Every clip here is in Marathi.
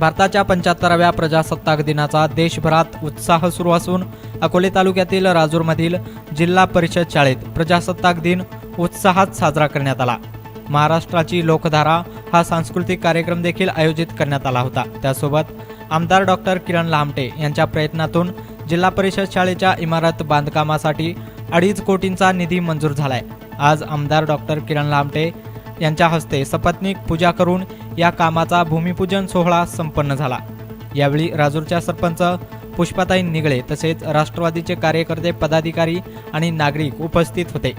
भारताच्या पंच्याहत्तराव्या प्रजासत्ताक दिनाचा देशभरात उत्साह सुरू असून अकोले तालुक्यातील राजूरमधील जिल्हा परिषद शाळेत प्रजासत्ताक दिन उत्साहात साजरा करण्यात आला. महाराष्ट्राची लोकधारा हा सांस्कृतिक कार्यक्रम देखील आयोजित करण्यात आला होता. त्यासोबत आमदार डॉक्टर किरण लामटे यांच्या प्रयत्नातून जिल्हा परिषद शाळेच्या इमारत बांधकामासाठी अडीच कोटींचा निधी मंजूर झालाय. आज आमदार डॉक्टर किरण लामटे यांच्या हस्ते सपत्नीक पूजा करून या कामाचा भूमिपूजन सोहळा संपन्न झाला. यावेळी राजूरच्या सरपंच पुष्पाताई निगळे तसेच राष्ट्रवादीचे कार्यकर्ते पदाधिकारी आणि नागरिक उपस्थित होते.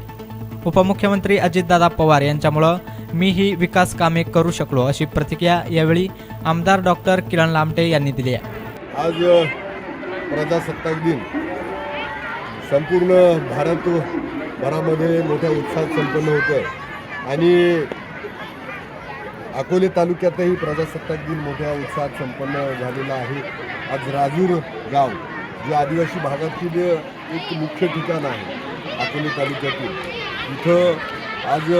उपमुख्यमंत्री अजितदादा पवार यांच्यामुळं मी ही विकास कामे करू शकलो अशी प्रतिक्रिया यावेळी आमदार डॉक्टर किरण लामटे यांनी दिली आहे. आज प्रजासत्ताक दिन. संपूर्ण भारतभरामध्ये मोठ्या उत्साहात संपन्न होतं आणि अकोले तालुक्यातही प्रजासत्ताक दिन मोठ्या उत्साहात संपन्न झालेला आहे. आज राजूर गाव जे आदिवासी भागातील एक मुख्य ठिकाण आहे अकोले तालुक्यातील. इथं आज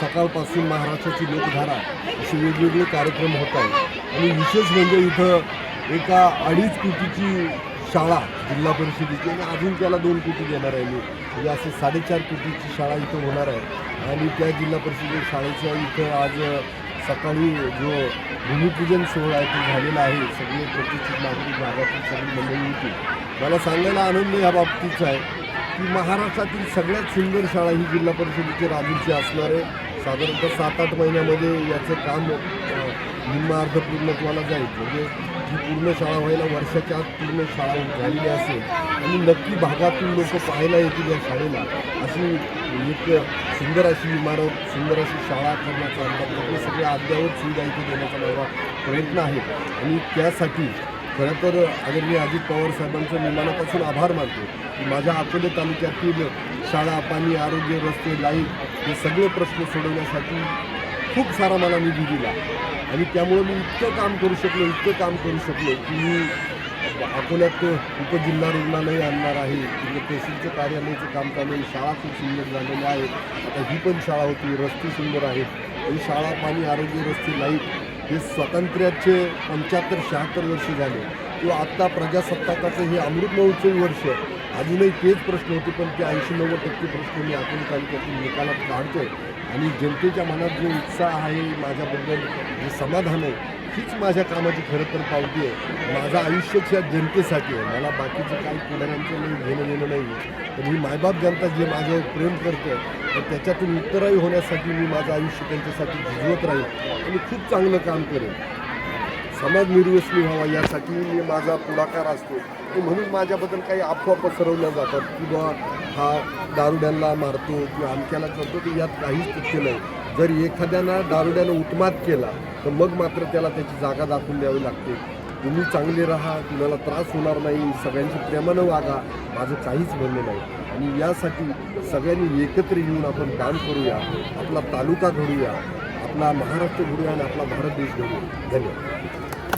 सकाळपासून महाराष्ट्राची लोकधारा असे वेगवेगळे कार्यक्रम होत आहेत. आणि विशेष म्हणजे इथं एका अडीच कोटीची शाळा जिल्हा परिषदेची आणि अजून त्याला दोन कोटी देणार आहे मी. म्हणजे असे साडेचार कोटीची शाळा इथं होणार आहे. आणि त्या जिल्हा परिषदे शाळेच्या इथं आज सकाळी जो भूमिपूजन सोहळा आहे तो झालेला आहे सगळे प्रतिष्ठित नागरिक भागातील सगळी मंडळी होती मला सांगायला आनंद या बाबतीचा आहे की महाराष्ट्रातील सगळ्यात सुंदर शाळा ही जिल्हा परिषदेची राजूची असणार आहे. साधारणतः सात आठ महिन्यामध्ये याचं काम निम्म अर्ध पूर्णत्वाला जाईल म्हणजे ही पूर्ण शाळा व्हायला वर्षाच्या आत पूर्ण शाळा झालेली असेल आणि नक्की भागातून लोक पाहायला येतील या शाळेला अशी एक सुंदर अशी इमारत सुंदर अशी शाळा करण्याचा आमचा प्रयत्न सगळ्या अद्ययावत सुविधा इथे देण्याचा माझा प्रयत्न आहे. आणि त्यासाठी खरं तर आदरणीय अजित पवार साहेबांचं मी मनापासून आभार मानतो की माझ्या अकोले तालुक्यातील शाळा पाणी आरोग्य रस्ते लाइट हे सगळे प्रश्न सोडवण्यासाठी खूप सारा मला निधी दिला. आणि त्यामुळं मी इतकं काम करू शकलो इतकं काम करू शकलो की मी अकोल्यात उपजिल्हा रुग्णालय आणणार आहे. तिथे तहसीलचं कार्यालयाचं काम चालू आहे. शाळा खूप सुंदर झालेल्या आहेत आता ही पण शाळा होती. रस्ते सुंदर आहेत. आणि शाळा पाणी आरोग्य रस्ते लाइट हे स्वातंत्र्याचे पंच्याहत्तर शहात्तर वर्ष झाले. किंवा आत्ता प्रजासत्ताकाचं हे अमृत महोत्सवी वर्ष अजूनही तेच प्रश्न होते पण ते ऐंशी नव्वद टक्के प्रश्न मी अकोले तालुक्यातून निकालात आहे आणि जनतेच्या मनात जो उत्साह आहे माझ्याबद्दल जे समाधान आहे हीच माझ्या कामाची खरं तर पावती आहे. माझं आयुष्यच या जनतेसाठी आहे. मला बाकीचं काही पुढाऱ्यांचं नाही घेणं देणं नाही आहे तर ही मायबाप जनता जे माझ्यावर प्रेम करते तर त्याच्यातून उत्तराई होण्यासाठी मी माझं आयुष्य त्यांच्यासाठी झिजवत राहील आणि खूप चांगलं काम करेन. समाज निर्व्यसनी व्हावा यासाठी मी माझा पुढाकार असतो. तो म्हणून माझ्याबद्दल काही अफवा पसरवल्या जातात किंवा हा दारुड्यांना मारतो किंवा अमक्याला करतो तर यात काहीच तथ्य नाही. जर एखाद्यानं दारुड्यानं उत्मात केला तर मग मात्र त्याला त्याची जागा दाखवून द्यावी लागते. तुम्ही चांगले राहा कुणाला त्रास होणार नाही सगळ्यांशी प्रेमानं वागा माझं काहीच म्हणणं नाही. आणि यासाठी सगळ्यांनी एकत्र येऊन आपण काम करूया आपला तालुका घडूया आपला महाराष्ट्र घडूया आणि आपला भारत देश घडूया. धन्यवाद.